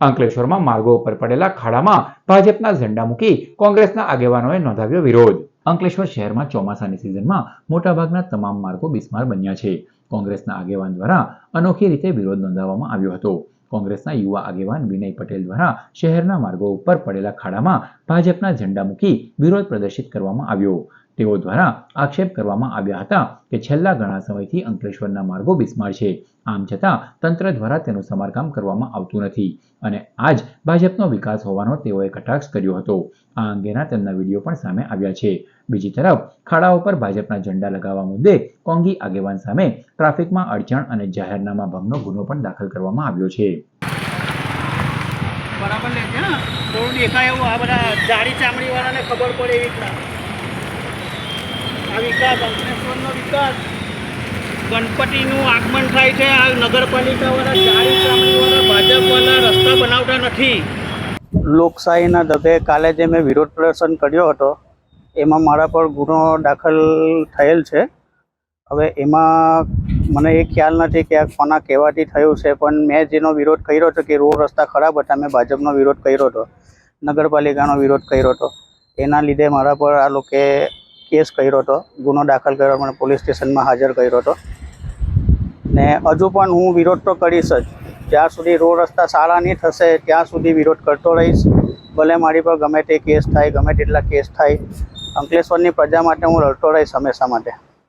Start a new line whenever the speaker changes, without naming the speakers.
અંકલેશ્વરમાં માર્ગો ઉપર પડેલા ખાડામાં ભાજપના ઝંડા મૂકી કોંગ્રેસના આગેવાનોએ નોંધાવ્યો વિરોધ. અંકલેશ્વર શહેરમાં ચોમાસાની સિઝનમાં મોટાભાગના તમામ માર્ગો બિસ્માર બન્યા છે. કોંગ્રેસના આગેવાન દ્વારા અનોખી રીતે વિરોધ નોંધાવવામાં આવ્યો હતો. કોંગ્રેસના યુવા આગેવાન વિનય પટેલ દ્વારા શહેરના માર્ગો ઉપર પડેલા ખાડામાં ભાજપના ઝંડા મૂકી વિરોધ પ્રદર્શિત કરવામાં આવ્યો. તેઓ દ્વારા આક્ષેપ કરવામાં આવ્યા હતા કે છેલ્લા ઘણા સમયથી અંકલેશ્વરના માર્ગો બિસ્માર છે. આમ છતાં, તંત્ર દ્વારા તેનું સમારકામ કરવામાં આવતું નથી અને આજ ભાજપનો વિકાસ હોવાનો તેઓએ કટાક્ષ કર્યો હતો. આ અંગેના તેમના વીડિયો પણ સામે આવ્યા છે. બીજી તરફ, ખાડાઓ પર ભાજપના ઝંડા લગાવવા મુદ્દે કોંગી આગેવાન સામે ટ્રાફિકમાં અડચણ અને જાહેરનામા ભંગનો ગુનો પણ દાખલ કરવામાં આવ્યો છે.
બરાબર ને થોડું દેખાય એવું, આ બધા જાડી ચામડીવાળાને ખબર પડે એવી રીતના. આ વિકાસ, અંકલેશ્વરનો ગણપતિનું આગમન થાય છે. આ જાડી ચામડીવાળા ભાજપવાળા રસ્તા બનાવતા નથી. લોકશાહીના ઢબે કાલે જે મેં વિરોધ પ્રદર્શન કર્યો હતો, એમાં મારા પર ગુનો દાખલ થયેલ છે. હવે એમાં મને એ ખ્યાલ નથી કે આ કોના કહેવાથી થયું છે, પણ મેં જેનો વિરોધ કર્યો હતો કે રોડ રસ્તા ખરાબ હતા, મેં ભાજપનો વિરોધ કર્યો હતો, નગરપાલિકાનો વિરોધ કર્યો હતો. એના લીધે મારા પર આ લોકોએ કેસ કર્યો હતો, ગુનો દાખલ કર્યો, મને પોલીસ સ્ટેશનમાં હાજર કર્યો હતો. ને હજુ પણ હું વિરોધ તો કરીશ જ. જ્યાં સુધી રોડ રસ્તા સારા નહીં થશે, ત્યાં સુધી વિરોધ કરતો રહીશ. ભલે મારી પર ગમે તે કેસ થાય, ગમે તેટલા કેસ થાય, અંકલેશ્વરની પ્રજા માટે હું લડતો રહીશ હંમેશા માટે.